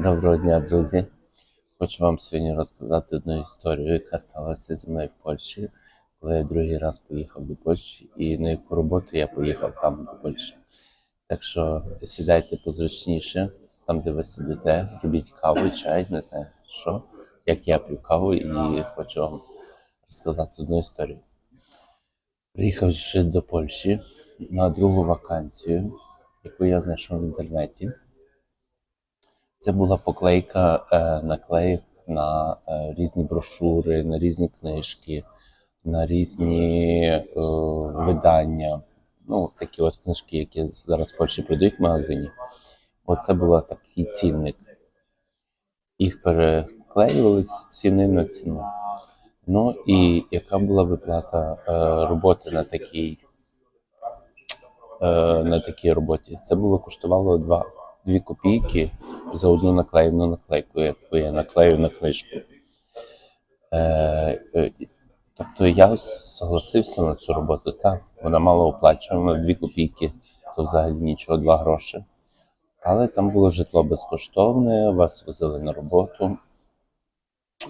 Доброго дня, друзі. Хочу вам сьогодні розказати одну історію, яка сталася зі мною в Польщі, коли я другий раз поїхав до Польщі, і на яку роботу я поїхав там до Польщі. Так що сідайте позручніше, там, де ви сидите, робіть каву, чай, не знаю що, як я п'ю каву, і хочу вам розказати одну історію. Приїхавши до Польщі на другу вакансію, яку я знайшов в інтернеті. Це була поклейка е, наклеїв на е, різні брошури, на різні книжки, на різні е, видання. Ну, такі от книжки, які зараз в Польщі продають в магазині. Оце був такий цінник. Їх переклеювали з ціни на ціну. Ну і яка була виплата е, роботи на такій, е, на такій роботі? Це було коштувало 2, 2 копійки за одну наклеєну наклейку, яку я наклею на книжку. Е, е, тобто я согласився на цю роботу, так, вона мало оплачувана, 2 копійки, то взагалі нічого, 2 гроші. Але там було житло безкоштовне, вас возили на роботу.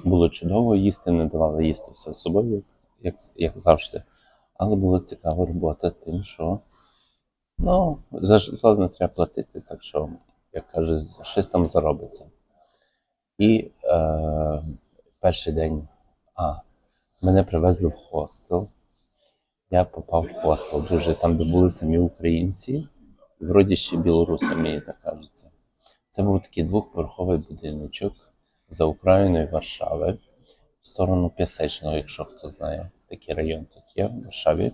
Було чудово їсти, не давали їсти все з собою, як, як, як завжди. Але була цікава робота тим, що ну, за житло не треба платити, так що, як кажуть, щось там заробиться. І е, перший день, а, мене привезли в хостел. Я попав в хостел, дуже там, де були самі українці, вроді ще білоруси, мені так кажеться. Це був такий двохповерховий будиночок за Україною Варшави, в сторону Пісечного, якщо хто знає, такий район тут є в Варшаві.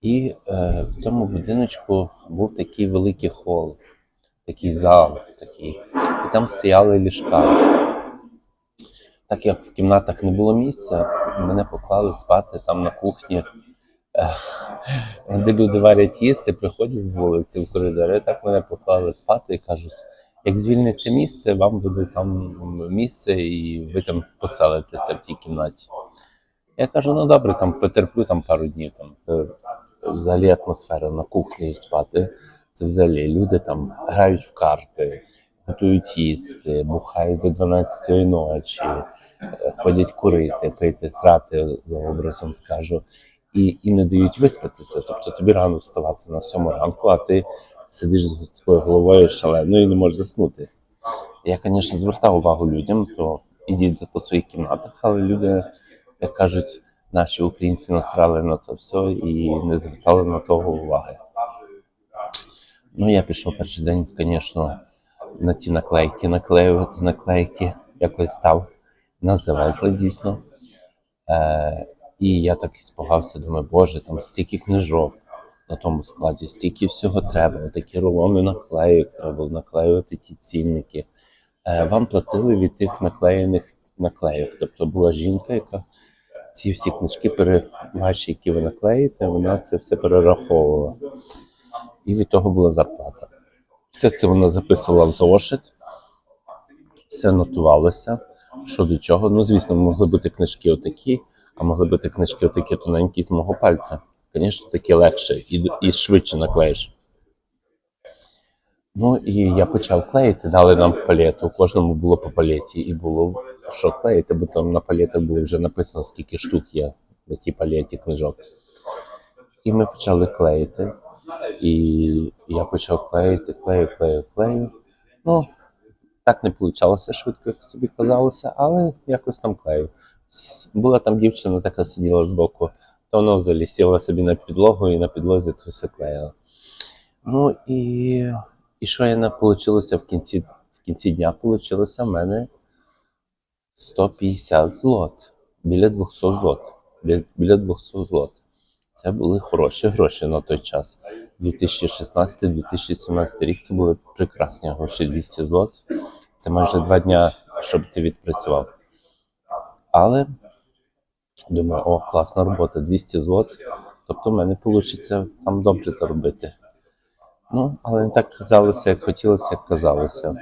І е, в цьому будиночку був такий великий хол, такий зал, такий, і там стояли ліжка. Так як в кімнатах не було місця, мене поклали спати там на кухні, де люди варять їсти, приходять з вулиці в коридори. Так мене поклали спати і кажуть, як звільниться місце, вам буде там місце, і ви там поселитеся в тій кімнаті. Я кажу, ну добре, там потерплю там пару днів. Там е, взагалі атмосфера на кухні спати. Це взагалі люди там грають в карти, готують їсти, бухають до 12-ї ночі, е, ходять курити, пити, срати за образом скажу, і, і не дають виспатися. Тобто тобі рано вставати на сьому ранку, а ти сидиш з такою головою шаленою і не можеш заснути. Я, звісно, звертав увагу людям, то ідіть по своїх кімнатах, але люди, як кажуть, наші українці насрали на то все і не звертали на того уваги. Ну, я пішов перший день, звісно, на ті наклейки, наклеювати наклейки, якось став. Нас завезли дійсно. Е, і я так і спугався, думаю, боже, там стільки книжок на тому складі, стільки всього треба. Такі рулони наклеїк, треба наклеювати ті цінники. Е, вам платили від тих наклеєних наклейок. Тобто була жінка, яка ці всі книжки, пере... ваші, які ви наклеїте, вона це все перераховувала. І від того була зарплата. Все це вона записувала в зошит, все нотувалося, що до чого. Ну, звісно, могли бути книжки отакі, а могли бути книжки отакі тоненькі з мого пальця. Звісно, такі легше і, і швидше наклеїш. Ну і я почав клеїти, дали нам палету. Кожному було по палеті, і було що клеїти, бо там на палетах було вже написано, скільки штук є на тій палеті книжок. І ми почали клеїти. І я почав клеїти, клею, клею, клею. Ну, так не вийшло швидко, як собі казалося, але якось там клею. Була там дівчина, така сиділа збоку, то вона взагалі сіла собі на підлогу і на підлозі то все клеїла. Ну і, і що я не вийшло в кінці, в кінці дня? Вийшло в мене 150 злот. Біля 200 злот. Десь біля 200 злот. Це були хороші гроші на той час. 2016-2017 рік це були прекрасні гроші 200 злот. Це майже два дня, щоб ти відпрацював. Але думаю, о, класна робота, 200 злот. Тобто в мене вийде там добре заробити. Ну, але не так казалося, як хотілося, як казалося.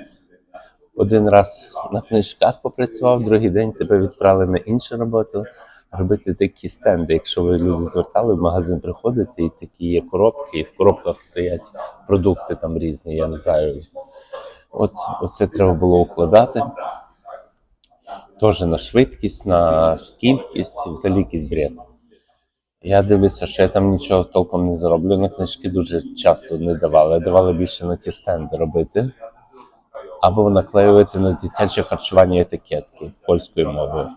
Один раз на книжках попрацював, другий день тебе відправили на іншу роботу. Робити такі стенди, якщо ви люди звертали в магазин приходите, і такі є коробки, і в коробках стоять продукти там різні, я не знаю, От оце треба було укладати. Теж на швидкість, на скількість, взагалі якийсь бред. Я дивлюся, що я там нічого толком не зароблю. На книжки дуже часто не давали. Давали більше на ті стенди робити. Або наклеювати на дитяче харчування етикетки польською мовою.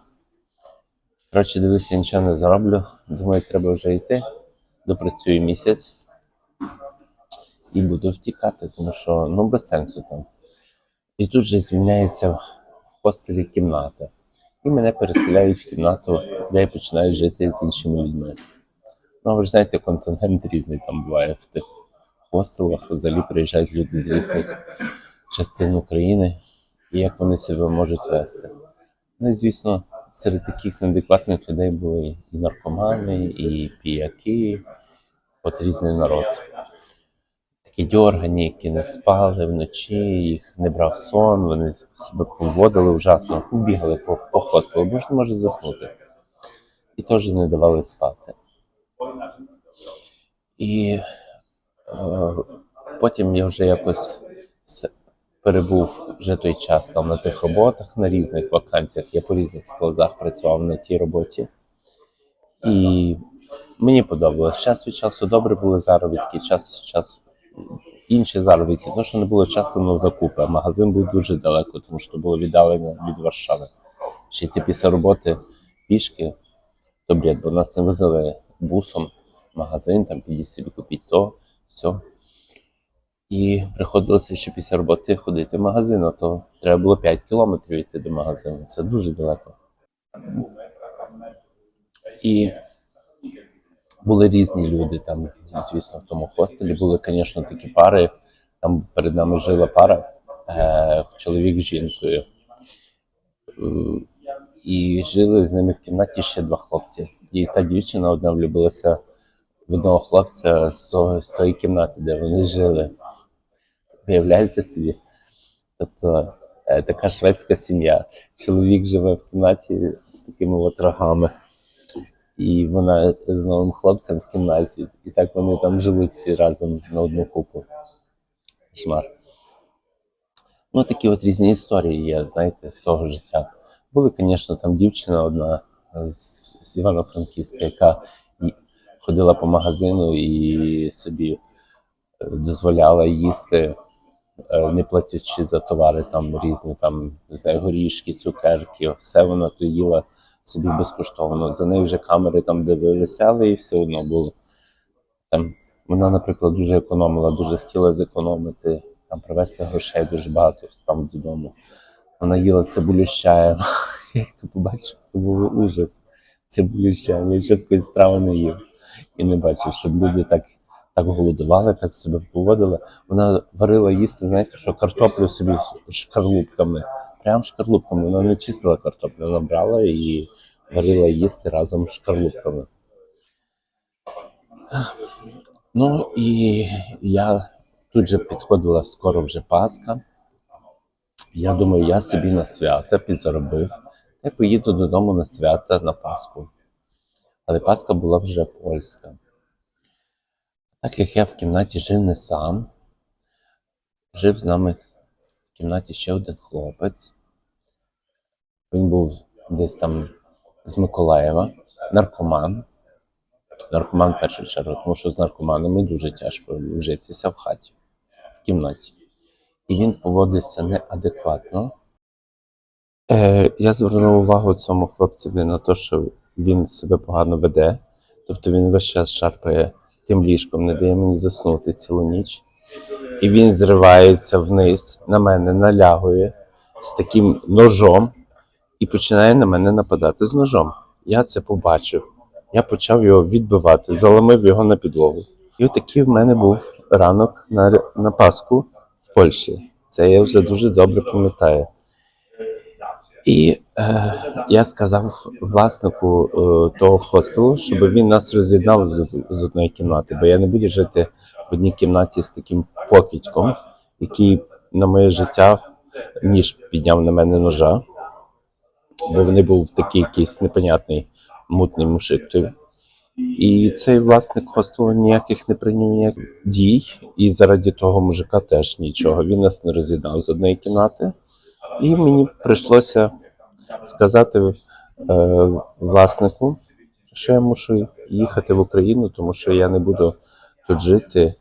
Коротше, дивлюся, я нічого не зароблю. Думаю, треба вже йти. Допрацюю місяць і буду втікати, тому що ну без сенсу там. І тут же зміняється в хостелі кімната. І мене переселяють в кімнату, де я починаю жити з іншими людьми. Ну, а ви ж знаєте, контингент різний там буває в тих хостелах. Взагалі приїжджають люди з різних частин України, і як вони себе можуть вести. Ну і звісно, серед таких неадекватних людей були і наркомани, і піяки, от різний народ. Такі дьоргані, які не спали вночі, їх не брав сон, вони себе поводили ужасно, бігали по, по хостелу, бо ж не можуть заснути. І теж не давали спати. І е, потім я вже якось перебув вже той час там на тих роботах, на різних вакансіях. Я по різних складах працював на тій роботі. І мені подобалось. Час від часу добре були заробітки, час часу інші заробітки, тому що не було часу на закупи. А магазин був дуже далеко, тому що було віддалено від Варшави. Ще йти після роботи пішки, то бред, бо нас не возили бусом магазин, там підіть собі купіть то, все. І приходилося ще після роботи ходити в магазин, а то треба було 5 кілометрів йти до магазину. Це дуже далеко. І були різні люди там, звісно, в тому хостелі. Були, звісно, такі пари. Там перед нами жила пара, е, чоловік з жінкою. Е, І жили з ними в кімнаті ще два хлопці. І та дівчина одна влюбилася одного хлопця з, того, з тої кімнати, де вони жили. Виявляєте собі? Тобто е, така шведська сім'я. Чоловік живе в кімнаті з такими от рогами. І вона з новим хлопцем в кімнаті. І так вони там живуть всі разом на одну купу. Шмар. Ну, такі от різні історії є, знаєте, з того життя. Були, звісно, там дівчина одна з, з Івано-Франківська, яка ходила по магазину і собі е, дозволяла їсти, е, не платячи за товари там різні, там знаю, горішки, цукерки, все вона то їла собі безкоштовно. За нею вже камери там дивилися, але і все одно було. Там вона, наприклад, дуже економила, дуже хотіла зекономити, там привезти грошей дуже багато там додому. Вона їла цибулю з чаєм. Як то побачив, це був ужас. Цибулю з чаєм. Я ще такої страви не їв і не бачив, щоб люди так, так голодували, так себе поводили. Вона варила їсти, знаєте, що картоплю собі з шкарлупками. Прям шкарлупками. Вона не чистила картоплю, вона брала і варила їсти разом з шкарлупками. Ну і я тут же підходила скоро вже Пасха. Я думаю, я собі на свята підзаробив. Я поїду додому на свята на Пасху. Але Пасха була вже польська. Так як я в кімнаті жив не сам, жив з нами в кімнаті ще один хлопець. Він був десь там з Миколаєва, наркоман. Наркоман в першу чергу, тому що з наркоманами дуже тяжко вжитися в хаті, в кімнаті. І він поводився неадекватно. Е, я звернув увагу цьому хлопцеві на те, що він себе погано веде. Тобто він весь час шарпає тим ліжком, не дає мені заснути цілу ніч. І він зривається вниз, на мене налягує з таким ножом і починає на мене нападати з ножом. Я це побачив. Я почав його відбивати, заламив його на підлогу. І отакий в мене був ранок на, на Пасху в Польщі. Це я вже дуже добре пам'ятаю. І е, я сказав власнику е, того хостелу, щоб він нас роз'єднав з, з одної кімнати, бо я не буду жити в одній кімнаті з таким покидьком, який на моє життя ніж підняв на мене ножа, бо вони був такий якийсь непонятний мутний мужик. І цей власник хостелу ніяких не прийняв ніяких дій, і заради того мужика теж нічого. Він нас не роз'їдав з одної кімнати, і мені прийшлося сказати е, власнику, що я мушу їхати в Україну, тому що я не буду тут жити.